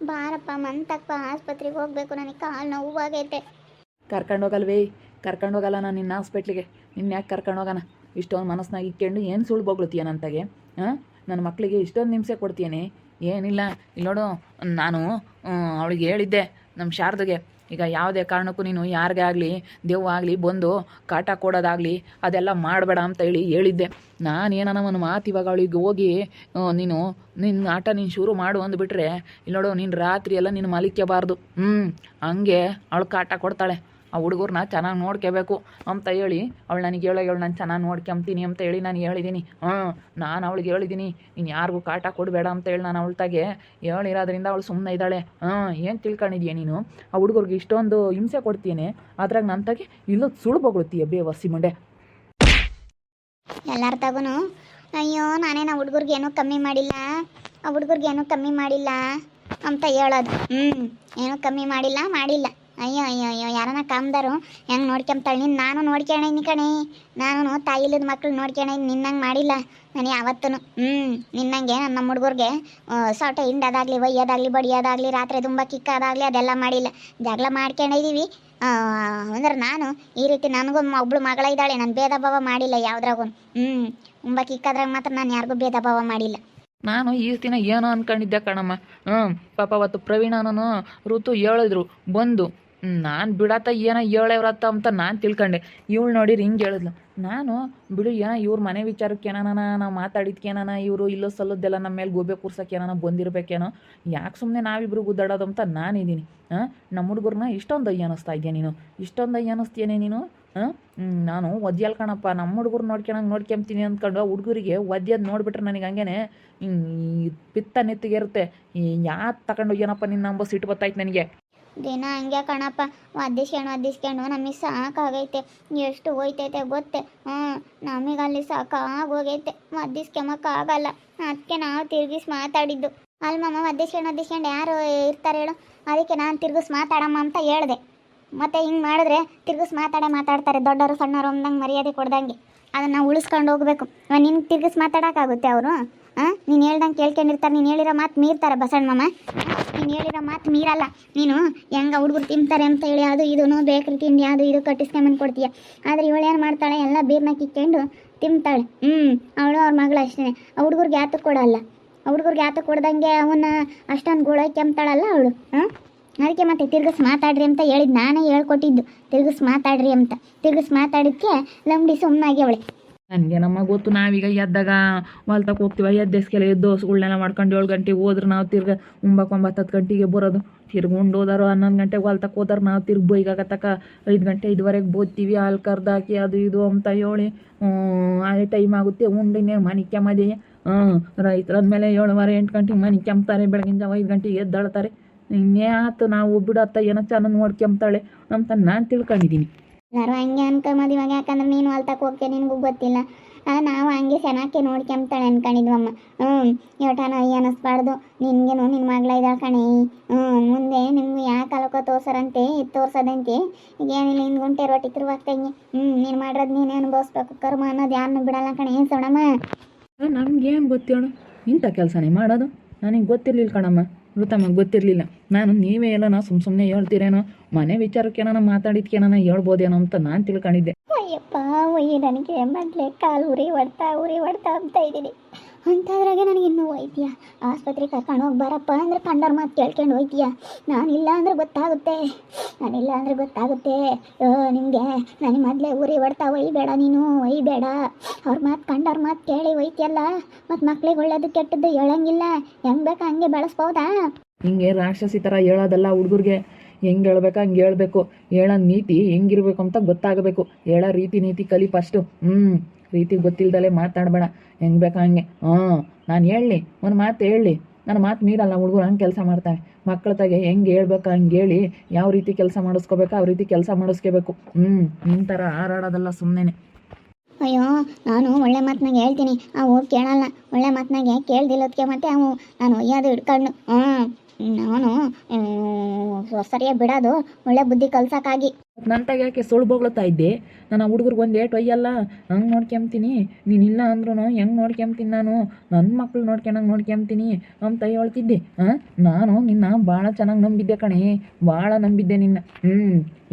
ಬಾರಪ್ಪ, ಮಂತಪ್ಪ, ಆಸ್ಪತ್ರೆಗೆ ಹೋಗ್ಬೇಕು, ನನಗೆ ಕಾಲು ನೋವಾಗೈತೆ. ಕರ್ಕೊಂಡೋಗಲ್ವೇ ಕರ್ಕೊಂಡೋಗಲ್ಲ ನಾನು ನಿನ್ನ ಹಾಸ್ಪಿಟ್ಲಿಗೆ ನಿನ್ನ ಯಾಕೆ ಕರ್ಕೊಂಡೋಗೋಣ ಇಷ್ಟೊಂದು ಮನಸ್ನಾಗ ಇಟ್ಕೊಂಡು ಏನು ಸುಳ್ಳು ಬೊಗಳ್ತೀಯ ಹಾಂ? ನನ್ನ ಮಕ್ಕಳಿಗೆ ಇಷ್ಟೊಂದು ನಿಮಿಷ ಕೊಡ್ತೀನಿ ಏನಿಲ್ಲ. ಇಲ್ಲಿ ನೋಡು, ನಾನು ಅವಳಿಗೆ ಹೇಳಿದ್ದೆ ನಮ್ಮ ಶಾರದಗೆ. ಈಗ ಯಾವುದೇ ಕಾರಣಕ್ಕೂ ನೀನು ಯಾರಿಗೇ ಆಗಲಿ ಆಗಲಿ, ಬಂದು ಕಾಟ ಕೊಡೋದಾಗಲಿ, ಅದೆಲ್ಲ ಮಾಡಬೇಡ ಅಂತ ಹೇಳಿ ಹೇಳಿದ್ದೆ. ನಾನೇನ ಒಂದು ಮಾತು ಇವಾಗ ಅವಳಿಗೆ ಹೋಗಿ ನೀನು ನಿನ್ನ ಆಟ ನೀನು ಶುರು ಮಾಡು ಅಂದ್ಬಿಟ್ರೆ ಇಲ್ಲಿ ನೋಡು ನೀನು ರಾತ್ರಿ ಎಲ್ಲ ನೀನು ಮಲಿಕ್ಯಬಾರ್ದು. ಹ್ಞೂ ಹಂಗೆ ಅವಳು ಕಾಟ ಕೊಡ್ತಾಳೆ. ಆ ಹುಡುಗರನ್ನ ಚೆನ್ನಾಗಿ ನೋಡ್ಕೋಬೇಕು ಅಂತ ಹೇಳಿ ಅವಳು ನನಗೆ ಹೇಳೋ, ಹೇಳು, ನಾನು ಚೆನ್ನಾಗಿ ನೋಡ್ಕೊಂತೀನಿ ಅಂತ ಹೇಳಿ ನಾನು ಹೇಳಿದ್ದೀನಿ ಹಾಂ ನಾನು ಅವಳಿಗೆ ಹೇಳಿದ್ದೀನಿ ನೀನು ಯಾರಿಗೂ ಕಾಟ ಕೊಡಬೇಡ ಅಂತ ಹೇಳಿ ನಾನು ಅವಳ್ತಾಗೆ ಹೇಳಿರೋದ್ರಿಂದ ಅವಳು ಸುಮ್ಮನೆ ಇದ್ದಾಳೆ. ಹಾಂ ಏನು ತಿಳ್ಕೊಂಡಿದ್ಯಾ ನೀನು? ಆ ಹುಡುಗರಿಗೆ ಇಷ್ಟೊಂದು ಹಿಂಸೆ ಕೊಡ್ತೀನಿ ಅದ್ರಾಗ ನನ್ನ ತಾಗೆ ಇಲ್ಲದ ಸುಳ್ಳು ಬೊಗಳ್ತೀಯ ವಸಿ ಮುಂಡೆ. ಎಲ್ಲರ ತಗೂ ಅಯ್ಯೋ ನಾನೇನು ಏನೂ ಕಮ್ಮಿ ಮಾಡಿಲ್ಲ. ಆ ಹುಡುಗರಿಗೆ ಏನೂ ಕಮ್ಮಿ ಮಾಡಿಲ್ಲ ಅಂತ ಹೇಳೋದು. ಹ್ಞೂ ಏನೂ ಕಮ್ಮಿ ಮಾಡಿಲ್ಲ ಮಾಡಿಲ್ಲ. ಅಯ್ಯೋ ಅಯ್ಯೋ ಅಯ್ಯೋ ಯಾರನ್ನ ಕಾಮ್ದಾರು? ಹೆಂಗೆ ನೋಡ್ಕೊಂತಾಳೆ ನೀನು? ನಾನು ನೋಡ್ಕೊಂಡೀನಿ ಕಣೆ. ನಾನು ತಾಯಿಲದ ಮಕ್ಳು ನೋಡ್ಕೊಂಡೀನಿ ನಿನ್ನಂಗೆ ಮಾಡಿಲ್ಲ. ನಾನು ಯಾವತ್ತೂ ಹ್ಞೂ ನಿನ್ನಂಗೆ, ನಮ್ಮ ಹುಡುಗರಿಗೆ ಸೊಟೆ ಹಿಂಡೋದಾಗಲಿ, ಒಯ್ಯೋದಾಗಲಿ, ಬಡಿಯೋದಾಗಲಿ, ರಾತ್ರಿ ತುಂಬ ಕಿಕ್ಕೋದಾಗಲಿ, ಅದೆಲ್ಲ ಮಾಡಿಲ್ಲ. ಜಗಳ ಮಾಡ್ಕೊಂಡಿದ್ದೀವಿ ಅಂದ್ರೆ ನಾನು ಈ ರೀತಿ ನನಗೂ ಒಬ್ಳು ಮಗಳ ಇದ್ದಾಳೆ. ನಾನು ಭೇದ ಭಾವ ಮಾಡಿಲ್ಲ ಯಾವ್ದ್ರಾಗೂ. ಹ್ಞೂ ತುಂಬ ಕಿಕ್ಕಾದ್ರಾಗ ಮಾತ್ರ ನಾನು ಯಾರಿಗೂ ಭೇದ ಭಾವ ಮಾಡಿಲ್ಲ. ನಾನು ಈ ದಿನ ಏನೋ ಅನ್ಕೊಂಡಿದ್ದೆ ಕಣಮ್ಮ. ಹ್ಞೂ ಪಾಪ ಅವತ್ತು ಪ್ರವೀಣನೂ ಋತು ಹೇಳಿದ್ರು. ಬಂದು ನಾನು ಬಿಡತ್ತ ಏನೋ ಹೇಳೇವ್ರತ್ತ ಅಂತ ನಾನು ತಿಳ್ಕೊಂಡೆ. ಇವಳು ನೋಡಿ ಹಿಂಗೆ ಹೇಳಿದ್ಲು, ನಾನು ಬಿಡು ಏನೋ ಇವ್ರ ಮನೆ ವಿಚಾರಕ್ಕೆ ಏನಾನ ನಾವು ಮಾತಾಡಿದ್ಕೇನಾನ ಇವರು ಇಲ್ಲೋ ಸಲ್ಲದ್ದೆಲ್ಲ ನಮ್ಮ ಮೇಲೆ ಗೋಬೆ ಕೂರ್ಸೋಕ್ಕೇನಾನ ಬಂದಿರ್ಬೇಕೇನೋ, ಯಾಕೆ ಸುಮ್ಮನೆ ನಾವಿಬ್ರು ಗುದ್ದಾಡೋದು ಅಂತ ನಾನಿದ್ದೀನಿ ಹಾಂ? ನಮ್ಮ ಹುಡುಗರನ್ನ ಇಷ್ಟೊಂದು ಅಯ್ಯ ಅನ್ನಿಸ್ತಾ ಇದೆಯಾ ನೀನು? ಇಷ್ಟೊಂದು ಅಯ್ಯ ಅನ್ನಿಸ್ತೀಯನೇ ನೀನು? ಹಾಂ? ನಾನು ಒದ್ಯಲ್ ಕಣಪ್ಪ ನಮ್ಮ ಹುಡುಗರು ನೋಡ್ಕೊಳಂಗೆ ನೋಡ್ಕೊಂತೀನಿ ಅಂದ್ಕೊಂಡು ಹುಡುಗರಿಗೆ ಒದ್ಯದ್ ನೋಡಿಬಿಟ್ರೆ ನನಗೆ ಹಂಗೇನೆ ಪಿತ್ತ ನೆತ್ತಿಗೆ ಯಾತ್ ತಗೊಂಡು ಏನಪ್ಪ ನಿನ್ನ ನಂಬ ಸಿಟ್ಟು ಬತ್ತಾಯ್ತು ನನಗೆ. ದಿನ ಹಂಗೆ ಕಣಪ್ಪ ಒದ್ದಿಸ್ಕೊಂಡು ಒದ್ದಿಸ್ಕೊಂಡು ನಮಗೆ ಸಾಕಾಗೈತೆ. ಎಷ್ಟು ಹೋಯ್ತೈತೆ ಗೊತ್ತೆ? ಹ್ಞೂ, ನಮಗೆ ಅಲ್ಲಿ ಸಾಕಾಗೋಗೈತೆ. ಒದ್ದಿಸ್ಕೊಂಬಕ್ಕಾಗಲ್ಲ ಅದಕ್ಕೆ ನಾವು ತಿರ್ಗಿಸಿ ಮಾತಾಡಿದ್ದು. ಅಲ್ಲಿ ಮಮ್ಮ ಒದ್ದಿಸ್ಕೊಂಡು ಒದ್ದಿಸ್ಕೊಂಡು ಯಾರು ಇರ್ತಾರೆ ಹೇಳು. ಅದಕ್ಕೆ ನಾನು ತಿರುಗಿಸಿ ಮಾತಾಡಮ್ಮ ಅಂತ ಹೇಳಿದೆ. ಮತ್ತೆ ಹಿಂಗೆ ಮಾಡಿದ್ರೆ ತಿರ್ಗಿಸಿ ಮಾತಾಡೇ ಮಾತಾಡ್ತಾರೆ ದೊಡ್ಡವರು ಸಣ್ಣವರು ಅಂದಂಗೆ ಮರ್ಯಾದೆ ಕೊಡ್ದಂಗೆ. ಅದನ್ನು ಉಳಿಸ್ಕೊಂಡು ಹೋಗ್ಬೇಕು. ನಿನ್ಗೆ ತಿರ್ಗಿಸಿ ಮಾತಾಡೋಕ್ಕಾಗುತ್ತೆ ಅವರು. ಹಾಂ ನೀನು ಹೇಳ್ದಂಗೆ ಕೇಳ್ಕೊಂಡಿರ್ತಾರೆ, ನೀನು ಹೇಳಿರೋ ಮಾತು ಮೀರ್ತಾರೆ ಬಸಣ್ಣಮ್ಮ ನೀನು ಹೇಳಿರೋ ಮಾತು ಮೀರಲ್ಲ. ನೀನು ಹೆಂಗೆ ಹುಡುಗರು ತಿಂತಾರೆ ಅಂತ ಹೇಳಿ ಅದು ಇದೂ ಬೇಕ್ರಿ ತಿಂಡಿ ಅದು ಇದು ಕಟ್ಟಿಸ್ಕೊಂಬಂದು ಕೊಡ್ತೀಯ. ಆದರೆ ಇವಳು ಏನು ಮಾಡ್ತಾಳೆ, ಎಲ್ಲ ಬೀರ್ನ ಕಿಕ್ಕೊಂಡು ತಿಂತಾಳೆ. ಹ್ಞೂ ಅವಳು ಅವ್ರ ಮಗಳು ಅಷ್ಟೇ. ಹುಡುಗರಿಗೆ ಯಾತಕ್ಕೆ ಕೊಡಲ್ಲ. ಹುಡುಗರ್ಗೆ ಯಾತಕ್ಕೆ ಕೊಡ್ದಂಗೆ ಅವನ್ನ ಅಷ್ಟೊಂದು ಗೋಳೈಕೆಂಬ್ತಾಳಲ್ಲ ಅವಳು. ಹಾಂ ಅದಕ್ಕೆ ಮತ್ತೆ ತಿರ್ಗಿಸ್ ಮಾತಾಡ್ರಿ ಅಂತ ಹೇಳಿದ್ದು ನಾನೇ ಹೇಳ್ಕೊಟ್ಟಿದ್ದು. ತಿರ್ಗಿಸ್ ಮಾತಾಡ್ರಿ ಅಂತ. ತಿರ್ಗಿಸ್ ಮಾತಾಡಿದ್ಕೆ ಲಂಬಡಿ ಸುಮ್ಮನಾಗಿ ಅವಳೆ ನನಗೆ ನಮ್ಮ ಗೊತ್ತು, ನಾವೀಗ ಎದ್ದಾಗ ಹೊಲ್ತಕ್ಕೆ ಹೋಗ್ತೀವ ಎದ್ದೆಸ್ಕೆಲ್ಲ ಎದ್ದು ದೋಸೆಗಳ್ನೆಲ್ಲ ಮಾಡ್ಕೊಂಡು ಏಳು ಗಂಟೆಗೆ ಹೋದ್ರೆ ನಾವು ತಿರ್ಗ ಒಂಬತ್ತು ಹತ್ತು ಗಂಟೆಗೆ ಬರೋದು. ತಿರ್ಗೊಂಡು ಹೋದಾರು ಹನ್ನೊಂದು ಗಂಟೆಗೆ ಹೊಲ್ತಕ್ಕೆ ಹೋದಾರ ನಾವು ತಿರ್ಗಿ ಬೈಗಾಗತ್ತಕ ಐದು ಗಂಟೆ ಐದುವರೆಗೆ ಬೋದ್ತೀವಿ ಹಾಲು ಕರ್ದಾಕಿ ಅದು ಇದು ಅಂತ ಹೇಳಿ ಅದೇ ಟೈಮ್ ಆಗುತ್ತೆ. ಉಂಡಿನೇ ಮನೆ ಕೆಮ್ಮದಿ ಹ್ಞೂ ರೈತರ ಮೇಲೆ ಏಳುವರೆ ಎಂಟು ಗಂಟೆಗೆ ಮನೆ ಕೆಮ್ತಾರೆ ಬೆಳಗಿನ ಜಾವ ಐದು ಗಂಟೆಗೆ ಎದ್ದಾಳ್ತಾರೆ. ಇನ್ನೇ ಆತು, ನಾವು ಬಿಡತ್ತ ಏನೋ ಚೆನ್ನಾಗಿ ನೋಡ್ಕೆಂಬ್ತಾಳೆ ಅಂತ ನಾನು ತಿಳ್ಕೊಂಡಿದ್ದೀನಿ. ಎಲ್ಲರೂ ಹಂಗೆ ಅನ್ಕೊಂಬದು ಇವಾಗ ಯಾಕಂದ್ರೆ ನೀನು ಹೊಲ್ತಕ್ಕೆ ಹೋಗ್ತೀಯ ನಿನಗೂ ಗೊತ್ತಿಲ್ಲ. ನಾವು ಹಂಗೆ ಚೆನ್ನಾಗಿ ನೋಡ್ಕೊಂಬ್ತಾಳೆ ಅನ್ಕೊಂಡಿದ್ವಮ್ಮ ಹ್ಞೂ ಯೋಟನ ಅಯ್ಯ ಅನ್ನಿಸ್ಬಾರ್ದು ನಿನ್ಗೇನು ನಿನ್ನ ಮಗಳ ಇದ್ದಾಳೆ ಕಣೆ. ಹ್ಞೂ ಮುಂದೆ ನಿಮ್ಗೆ ಯಾವ ಅಲಕ ತೋರ್ಸರಂತೆ ಇದು ತೋರ್ಸೋದಂತೆ. ಈಗ ಏನಿಲ್ಲ ಹಿಂಗೆ ಗುಂಟೆ ರೊಟ್ಟಿ ತಿರುವಾಗ್ತಂಗೆ ಹ್ಞೂ ನೀನು ಮಾಡಿರೋದು ನೀನೇ ಅನುಭವಿಸ್ಬೇಕು. ಕರ್ಮ ಅನ್ನೋದು ಯಾರನ್ನೂ ಬಿಡಲ್ಲ ಕಣೆ ಏನು ಸೋಣಮ್ಮ ನಮ್ಗೇನು ಗೊತ್ತೇಳು ಇಂಥ ಕೆಲಸನೇ ಮಾಡೋದು? ನನಗೆ ಗೊತ್ತಿರಲಿಲ್ಲ ಕಣಮ್ಮ. ಋತಮ್ಮ ಗೊತ್ತಿರಲಿಲ್ಲ. ನಾನು ನೀವೇ ನಾ ಸುಮ್ಮ ಸುಮ್ಮನೆ ಹೇಳ್ತೀರೇನೋ? ಮನೆ ವಿಚಾರಕ್ಕೆ ನಾನು ಮಾತಾಡಿದ್ಕೇನ ಹೇಳ್ಬೋದೇನೋ ಅಂತ ನಾನು ತಿಳ್ಕೊಂಡಿದ್ದೆ. ಅಯ್ಯಪ್ಪ, ಅಯ್ಯ, ನನಗೆ ಮೊದಲೇ ಕಾಲು ಉರಿ ಹೊಡ್ತಾ ಉರಿ ಹೊಡ್ತಾ ಅಂತ ಇದ್ದೀನಿ. ಅಂಥದ್ರಾಗೆ ನನಗೆ ಇನ್ನೂ ಹೋಯ್ತೀಯ? ಆಸ್ಪತ್ರೆಗೆ ಕರ್ಕೊಂಡು ಹೋಗಿ ಬರಪ್ಪ ಅಂದ್ರೆ ಕಂಡರ್ ಮಾತು ಕೇಳ್ಕೊಂಡು ಹೋಯ್ತೀಯ? ನಾನಿಲ್ಲ ಅಂದ್ರೆ ಗೊತ್ತಾಗುತ್ತೆ. ನಾನಿಲ್ಲ ಅಂದ್ರೆ ಗೊತ್ತಾಗುತ್ತೆ. ನಿಮಗೆ ನನಗೆ ಮೊದಲೇ ಊರಿ ಹೊಡ್ತಾ ಒಯ್ಬೇಡ ನೀನು, ಒಯ್ಬೇಡ. ಅವ್ರ ಮಾತು ಕಂಡವ್ರ ಮಾತು ಕೇಳಿ ಒಯ್ತಿಯಲ್ಲ? ಮತ್ತು ಮಕ್ಳಿಗೆ ಒಳ್ಳೇದು ಕೆಟ್ಟದ್ದು ಹೇಳಂಗಿಲ್ಲ. ಹೆಂಗೆ ಬೇಕಾ ಹಂಗೆ ಬೆಳೆಸ್ಬೋದಾ? ಹಿಂಗೆ ರಾಕ್ಷಸಿ ಥರ ಹೇಳೋದಲ್ಲ ಹುಡುಗರಿಗೆ. ಹೆಂಗೆ ಹೇಳ್ಬೇಕು ಹಂಗೆ ಹೇಳ್ಬೇಕು. ಹೇಳೋ ನೀತಿ ಹೆಂಗಿರ್ಬೇಕು ಅಂತ ಗೊತ್ತಾಗಬೇಕು. ಹೇಳೋ ರೀತಿ ನೀತಿ ಕಲಿ ಫಸ್ಟು ಹ್ಞೂ ರೀತಿ ಗೊತ್ತಿಲ್ದಲೆ ಮಾತಾಡಬೇಡ. ಹೆಂಗ್ ಬೇಕಾ ಹಂಗೆ? ಹ್ಞೂ, ನಾನು ಹೇಳಿ, ಒಂದು ಮಾತು ಹೇಳಿ. ನನ್ನ ಮಾತು ಮೀರಲ್ಲ, ಹುಡುಗರು ಹಂಗೆ ಕೆಲಸ ಮಾಡ್ತಾರೆ. ಮಕ್ಕಳ ತಾಗೆ ಹೆಂಗೆ ಹೇಳ್ಬೇಕು, ಹಂಗೆ ಹೇಳಿ. ಯಾವ ರೀತಿ ಕೆಲಸ ಮಾಡಿಸ್ಕೋಬೇಕು, ಆ ರೀತಿ ಕೆಲಸ ಮಾಡಿಸ್ಕೋಬೇಕು. ಹ್ಞೂ ನಿನ್ನ ಥರ ಹಾರಾಡೋದಲ್ಲ ಸುಮ್ಮನೆ ಅಯ್ಯೋ, ನಾನು ಒಳ್ಳೆ ಮಾತನಾಗ ಹೇಳ್ತೀನಿ. ಅವು ಕೇಳಲ್ಲ. ಒಳ್ಳೆ ಮಾತನಾಗೆ ಕೇಳ್ದಿಲ್ಲೋದಕ್ಕೆ ಮತ್ತೆ ಅವು ನಾನು ಒಯ್ಯೋದು ಹಿಡ್ಕೊಂಡು. ಹ್ಞೂ, ನಾನು ಸರಿಯಾಗಿ ಬಿಡೋದು, ಒಳ್ಳೆ ಬುದ್ಧಿ ಕಲ್ಸಕ್ಕಾಗಿ. ನನ್ನ ಯಾಕೆ ಸುಳ್ಳು ಬೊಗ್ಳುತ್ತಾ ಇದ್ದೆ? ನಾನು ಆ ಹುಡುಗರಿಗೆ ಒಂದು ಏಟು ಒಯ್ಯಲ್ಲ, ಹಂಗೆ ನೋಡ್ಕೊಂತೀನಿ ನೀನು ಇಲ್ಲ ಅಂದ್ರೂ ಹೆಂಗೆ ನೋಡ್ಕೊಂತೀನಿ ನಾನು? ನನ್ನ ಮಕ್ಳು ನೋಡ್ಕೊಂಡಂಗೆ ನೋಡ್ಕೊಂತೀನಿ ತಾಯಿ ಹೇಳ್ತಿದ್ದೆ ಹಾಂ ನಾನು ನಿನ್ನ ಭಾಳ ಚೆನ್ನಾಗಿ ನಂಬಿದ್ದೆ ಕಣೆ ಭಾಳ ನಂಬಿದ್ದೆ ನಿನ್ನ. ಹ್ಞೂ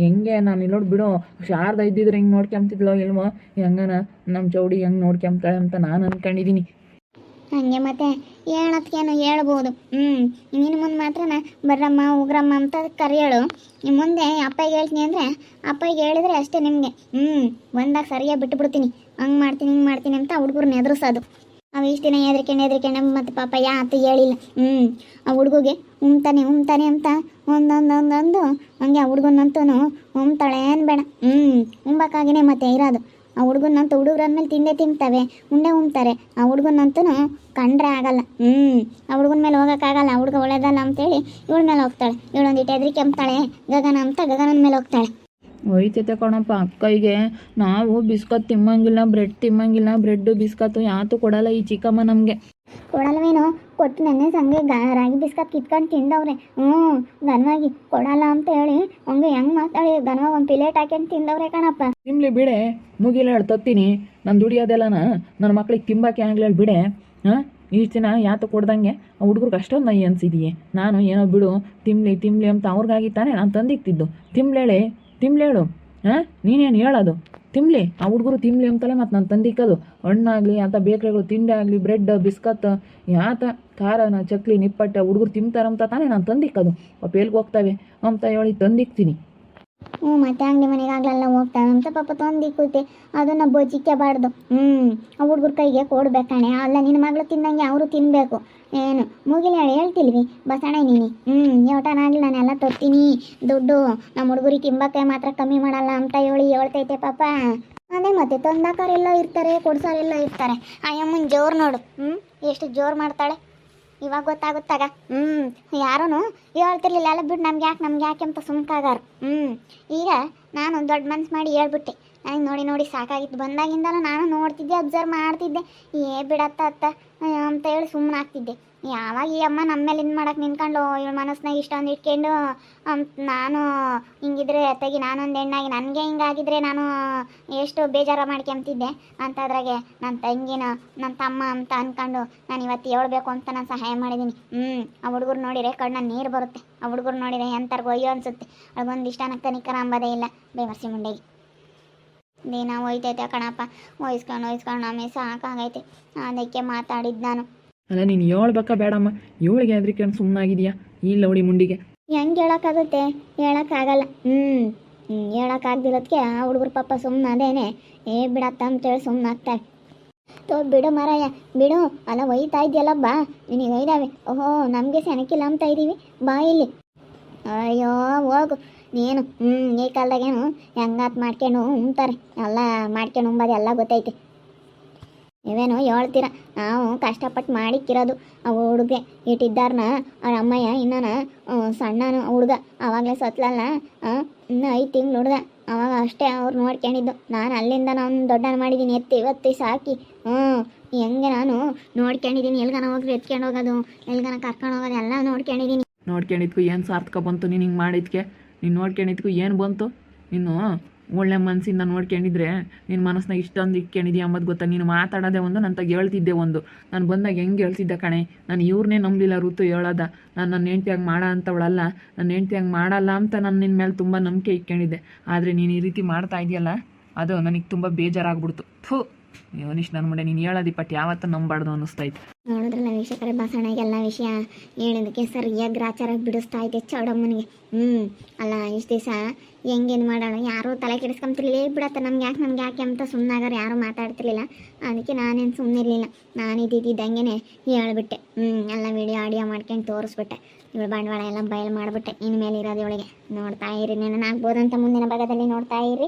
ಹೆಂಗೆ ನಾನು ಇಲ್ಲೋಡು ಬಿಡು, ಶಾರ್ದ ಇದ್ದಿದ್ರೆ ಹೆಂಗೆ ನೋಡ್ಕೊಂತಿದ್ಲೋ ಇಲ್ವೋ? ಹೆಂಗನ ನಮ್ಮ ಚೌಡಿ ಹೆಂಗೆ ನೋಡ್ಕೊಂತಾಳೆ ಅಂತ ನಾನು ಅಂದ್ಕೊಂಡಿದ್ದೀನಿ ಹಂಗೆ ಮತ್ತೆ ಹೇಳತ್ಕೇನು ಹೇಳ್ಬೋದು. ಹ್ಞೂ ನಿನ್ನ ಮುಂದೆ ಮಾತ್ರನ ಬರ್ರಮ್ಮ, ಉಗ್ರಮ್ಮ ಅಂತ ಕರೆಯೋಳು. ನಿಮ್ಮ ಮುಂದೆ ಅಪ್ಪಗೆ ಹೇಳ್ತೀನಿ ಅಂದರೆ ಅಪ್ಪಗೆ ಹೇಳಿದ್ರೆ ಅಷ್ಟೇ ನಿಮಗೆ. ಹ್ಞೂ ಬಂದಾಗ ಸರಿಯಾಗಿ ಬಿಟ್ಟುಬಿಡ್ತೀನಿ ಹಂಗೆ ಮಾಡ್ತೀನಿ, ಹಿಂಗೆ ಮಾಡ್ತೀನಿ ಅಂತ ಹುಡುಗರನ್ನ ಎದುರಿಸೋದು. ಅವು ಇಷ್ಟು ದಿನ ಹೆದರ್ಕೊಂಡು ಹೆದರ್ಕೊಂಡು, ಮತ್ತು ಪಾಪ ಅಂತ ಹೇಳಿಲ್ಲ. ಹ್ಞೂ ಆ ಹುಡುಗಿಗೆ ಉಮ್ತಾನೆ ಉಮ್ತಾನೆ ಅಂತ ಒಂದೊಂದೊಂದೊಂದು ಹಂಗೆ ಆ ಹುಡುಗನಂತೂ ಉಮ್ತಾಳೆ ಏನು ಬೇಡ. ಹ್ಞೂ ಉಂಬಕ್ಕಾಗಿನೇ ಮತ್ತೆ ಇರೋದು. ಆ ಹುಡುಗನಂತೂ ಹುಡುಗ್ರ ಮೇಲೆ ತಿಂದೇ ತಿಂತವೆ, ಉಂಡೆ ಉಣ್ತಾರೆ. ಆ ಹುಡುಗನಂತೂ ಕಂಡ್ರೆ ಆಗಲ್ಲ. ಹ್ಞೂ ಆ ಹುಡುಗನ ಮೇಲೆ ಹೋಗೋಕ್ಕಾಗಲ್ಲ. ಆ ಹುಡುಗ ಒಳ್ಳೇದಲ್ಲ ಅಂತೇಳಿ ಇವಳ ಮೇಲೆ ಹೋಗ್ತಾಳೆ. ಇವಳೊಂದು ಇಟ್ಟೆದ್ರಿ ಕೆಂಪ್ತಾಳೆ ಗಗನ ಅಂತ ಗಗನನ ಮೇಲೆ ಹೋಗ್ತಾಳೆ. ಒಯ್ತೈತೆ ಕಣಪ್ಪ ಅಕ್ಕಯ್ಗೆ. ನಾವು ಬಿಸ್ಕತ್ ತಿಮ್ಮಂಗಿಲ್ಲ, ಬ್ರೆಡ್ ತಿಮ್ಮಂಗಿಲ್ಲ, ಬ್ರೆಡ್ಡು, ಬಿಸ್ಕತ್ತು ಯಾತು ಕೊಡಲ್ಲ ಈ ಚಿಕ್ಕಮ್ಮ ನಮಗೆ. ಕೊಡಲ್ವೇನೋ? ಕೊಟ್ಟು ನೆನ್ನೆ ಸಂಗೆ ಗ ರಾಗಿ ಬಿಸ್ಕತ್ ಕಿತ್ಕೊಂಡು ತಿಂದವ್ರೆ. ಹ್ಞೂ, ಘನವಾಗಿ ಕೊಡಲ್ಲ ಅಂತ ಹೇಳಿ ಹಂಗೆ ಹೆಂಗೆ ಮಾತಾಡಿ? ಘನವಾಗಿ ಒಂದು ಪ್ಲೇಟ್ ಹಾಕ್ಯಂಡು ತಿಂದವ್ರೆ ಕಣಪ್ಪ. ತಿನ್ಲಿ ಬಿಡೆ, ಮುಗಿಲ ಹೇಳಿ ತತ್ತೀನಿ. ನಾನು ದುಡಿಯೋದೆಲ್ಲನ ನನ್ನ ಮಕ್ಳಿಗೆ ತಿಂಬಾಕೆ ಆಗ್ಲಿ ಹೇಳಿ ಬಿಡೆ. ಹಾಂ, ಇಷ್ಟು ದಿನ ಯಾತು ಕೊಡ್ದಂಗೆ? ಆ ಹುಡುಗರಿಗೆ ಅಷ್ಟೊಂದು ನೈ ಅನ್ಸಿದೀಯ. ನಾನು ಏನೋ ಬಿಡು ತಿಮ್ಲಿ ತಿಮ್ಲಿ ಅಂತ ಅವ್ರಿಗಾಗಿ ತಾನೇ ನಾನು ತಂದಿಕ್ತಿದ್ದು. ತಿಮ್ಲೇಳೆ ತಿಮ್ಲೇಳು ಹಾಂ, ನೀನೇನು ಹೇಳೋದು? ತಿನ್ಲಿ ಆ ಹುಡುಗರು ತಿನ್ಲಿ ಅಂತಲೇ ಮತ್ತು ನಾನು ತಂದಿಕ್ಕದು ಹಣ್ಣಾಗಲಿ ಅಂತ ಬೇಕರಿಗಳು ತಿಂಡಿ ಆಗಲಿ ಬ್ರೆಡ್, ಬಿಸ್ಕತ್ ಯಾತ ಖಾರನ, ಚಕ್ಲಿ, ನಿಪ್ಪಟ್ಟೆ ಹುಡುಗರು ತಿಂತಾರಂತ ತಾನೇ ನಾನು ತಂದಿಕ್ಕದು ಪಾಪ ಎಲ್ಗೆ ಹೋಗ್ತವೆ? ಅಂತ ಹೇಳಿ ತಂದಿಕ್ತೀನಿ ಹ್ಞೂ, ಮತ್ತೆ ಅಂಗಡಿ ಮನೆಗೆ ಆಗ್ಲಲ್ಲ ಹೋಗ್ತಾವೆ ಅಂತ ಪಾಪ ತಂದಿಕ್ಕುತ್ತೆ ಅದನ್ನ ಬಜಿಕ್ಕಬಾರ್ದು ಹ್ಞೂ ಆ ಹುಡುಗರ ಕೈಗೆ ಕೊಡ್ಬೇಕಣೆ ಅಲ್ಲ ನಿನ್ನ ಮಗಳು ತಿಂದಂಗೆ ಅವರು ತಿನ್ನಬೇಕು ಏನು, ಮುಗಿಲಿ ಹೇಳಿ, ಹೇಳ್ತಿಲ್ವಿ? ಬಸಣ ನೀನು. ಹ್ಞೂ ಯೋಟನಾಗಲಿ ನಾನೆಲ್ಲ ತೊರ್ತೀನಿ. ದುಡ್ಡು ನಮ್ಮ ಹುಡುಗರಿಗೆ ತಿಂಬಕ್ಕೆ ಮಾತ್ರ ಕಮ್ಮಿ ಮಾಡಲ್ಲ ಅಂತ ಹೇಳಿ ಹೇಳ್ತೈತೆ ಪಾಪ. ಅದೇ ಮತ್ತೆ ತೊಂದಕರೆಲ್ಲ ಇರ್ತಾರೆ, ಕೊಡ್ಸಾರೆಲ್ಲ ಇರ್ತಾರೆ. ಆ ಅಮ್ಮನ ಜೋರು ನೋಡು. ಹ್ಞೂ ಎಷ್ಟು ಜೋರು ಮಾಡ್ತಾಳೆ. ಇವಾಗ ಗೊತ್ತಾಗುತ್ತಾಗ. ಹ್ಞೂ ಯಾರೂ ಹೇಳ್ತಿರ್ಲಿಲ್ಲ. ಎಲ್ಲ ಬಿಟ್ಟು ನಮ್ಗೆ ಯಾಕೆ ನಮ್ಗೆ ಯಾಕೆ ಅಂತ ಸುಮ್ಕಾಗಾರ. ಹ್ಞೂ ಈಗ ನಾನು ದೊಡ್ಡ ಮನ್ಸು ಮಾಡಿ ಹೇಳ್ಬಿಟ್ಟೆ. ನನಗೆ ನೋಡಿ ನೋಡಿ, ಸಾಕಾಗಿತ್ತು. ಬಂದಾಗಿಂದಲೂ ನಾನು ನೋಡ್ತಿದ್ದೆ, ಅಬ್ಸರ್ವ್ ಮಾಡ್ತಿದ್ದೆ. ಏ, ಬಿಡತ್ತ ಅತ್ತ ಅಂತ ಹೇಳಿ ಸುಮ್ಮನೆ ಆಗ್ತಿದ್ದೆ. ಯಾವಾಗ ಈ ಅಮ್ಮ ನಮ್ಮ ಮೇಲೆ ಇದು ಮಾಡಕ್ಕೆ ನಿಂತ್ಕೊಂಡು ಇವಳ ಮನಸ್ಸಿನಾಗ ಇಷ್ಟೊಂದು ಇಟ್ಕೊಂಡು ನಾನು ಹಿಂಗಿದ್ರೆ ತೆಗಿ ನಾನೊಂದು ಹೆಣ್ಣಾಗಿ, ನನಗೆ ಹಿಂಗಾಗಿದ್ರೆ ನಾನು ಎಷ್ಟು ಬೇಜಾರು ಮಾಡ್ಕೊಂತಿದ್ದೆ ಅಂತದ್ರಾಗೆ ನನ್ನ ತಂಗಿನ ನನ್ನ ತಮ್ಮ ಅಂತ ಅಂದ್ಕೊಂಡು ನಾನು ಇವತ್ತು ಹೇಳ್ಬೇಕು ಅಂತ ನಾನು ಸಹಾಯ ಮಾಡಿದ್ದೀನಿ ಹ್ಞೂ ಆ ಹುಡುಗರು ನೋಡಿರೆ ಕಣ್ಣ ನೀರು ಬರುತ್ತೆ. ಆ ಹುಡುಗರು ನೋಡಿರೆ ಎಂತರ್ಗು ಅಯ್ಯೋ ಅನ್ಸುತ್ತೆ. ಅದೊಂದು ಇಷ್ಟ ಕನಿಕರ ಅಂಬೋದೇ ಇಲ್ಲ. ಬೇವರ್ಸಿ ಮುಂಡೆಗೆ. ದಿನ ಹೋಯ್ತೈತೆ ಕಣಪ್ಪ ವಹಿಸ್ಕೊಂಡು ವಹಿಸ್ಕೊಂಡು ನಮಗೆ ಸಾಕಾಗೈತೆ. ಅದಕ್ಕೆ ಮಾತಾಡಿದ್ ನಾನು. ಅಲ್ಲ ನೀನು ಹೇಳ್ಬೇಕಾ ಬೇಡಮ್ಮ. ಇವಳಿಗೆ ಹೆದ್ರಿಕೊಂಡು ಸುಮ್ಮನಾಗಿದೆಯಾ ಇಲ್ಲ ಲೌಡಿ ಮುಂಡಿಗೆ. ಹೆಂಗೆ ಹೇಳೋಕ್ಕಾಗುತ್ತೆ? ಹೇಳೋಕ್ಕಾಗಲ್ಲ. ಹ್ಮ್ ಹ್ಞೂ ಹೇಳೋಕ್ಕಾಗ್ದಿರೋದಕ್ಕೆ ಆ ಹುಡುಗರು ಪಾಪ ಸುಮ್ಮನೆ ಅದೇನೆ ಏ ಬಿಡತ್ತ ಅಂತೇಳಿ ಸುಮ್ಮನೆ ಆಗ್ತಾರೆ ತೋ ಬಿಡು ಮಾರಾಯ. ಬಿಡು. ಅಲ್ಲ ಒಯ್ತಾ ಇದೆಯಲ್ಲ ಬಾ. ನಿನಗೆ ಒಯ್ದಾವೆ. ಓಹೋ ನಮಗೆ ಸೆನಕಿಲ್ಲ ಅಂತ ಇದ್ದೀವಿ ಬಾ ಇಲ್ಲಿ. ಅಯ್ಯೋ ಹೋಗು. ನೀನು ಹ್ಞೂ ಈ ಕಾಲದಾಗೇನು ಹೆಂಗಾತ್ ಮಾಡ್ಕೊಂಡು ಉಂಬ್ತಾರೆ ಎಲ್ಲ ಮಾಡ್ಕೊಂಡು ಉಂಬೋದು ಎಲ್ಲ ಗೊತ್ತೈತಿ. ನೀವೇನು ಹೇಳ್ತೀರ? ನಾವು ಕಷ್ಟಪಟ್ಟು ಮಾಡಿಕ್ಕಿರೋದು ಆ ಹುಡುಗೆ ಇಟ್ಟಿದ್ದಾರನ ಅವ್ರ ಅಮ್ಮಯ್ಯ, ಇನ್ನನ ಸಣ್ಣನು ಹುಡುಗ. ಆವಾಗಲೇ ಸತ್ಲಲ್ಲ ಇನ್ನು ಐದು ತಿಂಗಳು ಹುಡುಗ ಅವಾಗ ಅಷ್ಟೇ ಅವ್ರು ನೋಡ್ಕೊಂಡಿದ್ದು. ನಾನು ಅಲ್ಲಿಂದ ನಾನು ದೊಡ್ಡನ ಮಾಡಿದ್ದೀನಿ ಎತ್ತಿ ಇವತ್ತು ಸಾಕಿ. ಹ್ಞೂ ಹೆಂಗೆ ನಾನು ನೋಡ್ಕೊಂಡಿದ್ದೀನಿ ಎಲ್ಗನ ಹೋಗಿ ಎತ್ಕೊಂಡು ಹೋಗೋದು, ಎಲ್ಗನ ಕರ್ಕೊಂಡು ಹೋಗೋದು, ಎಲ್ಲ ನೋಡ್ಕೊಂಡಿದ್ದೀನಿ ನೋಡ್ಕೊಂಡಿದ್ಕು ಏನು ಸಾರ್ಥಕ ಬಂತು ನೀನು ಹಿಂಗೆ ಮಾಡಿದ್ಕೆ? ನೀನು ನೋಡ್ಕೊಂಡಿದ್ಕು ಏನು ಬಂತು? ನೀನು ಒಳ್ಳೆ ಮನಸ್ಸಿಂದ ನೋಡ್ಕೊಂಡಿದ್ರೆ ನಿನ್ನ ಮನಸ್ಸಿನಾಗ ಇಷ್ಟೊಂದು ಇಟ್ಕೊಂಡಿದ್ಯಾ ಅಂಬೋದು ಗೊತ್ತಾ? ನೀನು ಮಾತಾಡೋದೇ ಒಂದು ನನ್ನ ತಗ ಹೇಳ್ತಿದ್ದೆ ಒಂದು. ನಾನು ಬಂದಾಗ ಹೆಂಗೆ ಹೇಳ್ತಿದ್ದೆ ಕಣೆ? ನಾನು ಇವ್ರನ್ನೇ ನಂಬಲಿಲ್ಲ ಋತು ಹೇಳೋದ. ನಾನು ನನ್ನ ಹೆಂಡ್ತಿಯಾಗಿ ಮಾಡೋ ಅಂಥವಳಲ್ಲ ನನ್ನ ಹೆಂಡ್ತಿಯಾಗಿ ಮಾಡಲ್ಲ ಅಂತ ನಾನು ನಿನ್ನ ಮೇಲೆ ತುಂಬ ನಂಬಿಕೆ ಇಟ್ಕೊಂಡಿದ್ದೆ ಆದರೆ ನೀನು ಈ ರೀತಿ ಮಾಡ್ತಾ ಇದೆಯಲ್ಲ, ಅದು ನನಗೆ ತುಂಬ ಬೇಜಾರಾಗ್ಬಿಡ್ತು. ಥೂ. ಯೋನಿಶ್ ನನ್ನ ಮುಂದೆ ನೀನು ಪಟ್ ಯಾವತ್ತೂ ನಂಬಾರ್ದು ಅನ್ನಿಸ್ತೈತೆ. ನೋಡಿದ್ರಲ್ಲ ವೀಕ್ಷಕರೇ, ಬಸವಣ್ಣಗೆ ಎಲ್ಲ ವಿಷಯ ಹೇಳಿದಕ್ಕೆ ಸರಿಯಾಗಿ ಗ್ರಾಚಾರ ಬಿಡಿಸ್ತಾ ಐತೆ ಚೌಡಮ್ಮನಿಗೆ. ಹ್ಞೂ ಅಲ್ಲ, ಇಷ್ಟು ದಿವಸ ಹೆಂಗೇನು ಮಾಡೋಣ? ಯಾರೂ ತಲೆ ಕೆಡಿಸ್ಕೊಂತಿರ್ಲಿಲ್ಲ. ಬಿಡತ್ತ, ನಮ್ಗೆ ಯಾಕೆ ನಮ್ಗೆ ಯಾಕೆ ಅಂತ ಸುಮ್ನಾಗಾರ, ಯಾರೂ ಮಾತಾಡ್ತಿರ್ಲಿಲ್ಲ. ಅದಕ್ಕೆ ನಾನೇನು ಸುಮ್ಮನಿರಲಿಲ್ಲ ನಾನು ಇದ್ದಿದ್ದಂಗೆ ಹೇಳ್ಬಿಟ್ಟೆ. ಹ್ಞೂ ಎಲ್ಲ ವಿಡಿಯೋ ಆಡಿಯೋ ಮಾಡ್ಕೊಂಡು ತೋರಿಸ್ಬಿಟ್ಟೆ. ಇವಳು ಬಂಡವಾಳ ಎಲ್ಲ ಬಯಲು ಮಾಡಿಬಿಟ್ಟೆ. ಇನ್ಮೇಲೆ ಇರೋದು ಇವಳಿಗೆ. ನೋಡ್ತಾ ಇರಿ, ನೆನನಾಗ್ಬೋದಂತ ಮುಂದಿನ ಭಾಗದಲ್ಲಿ ನೋಡ್ತಾ ಇರಿ.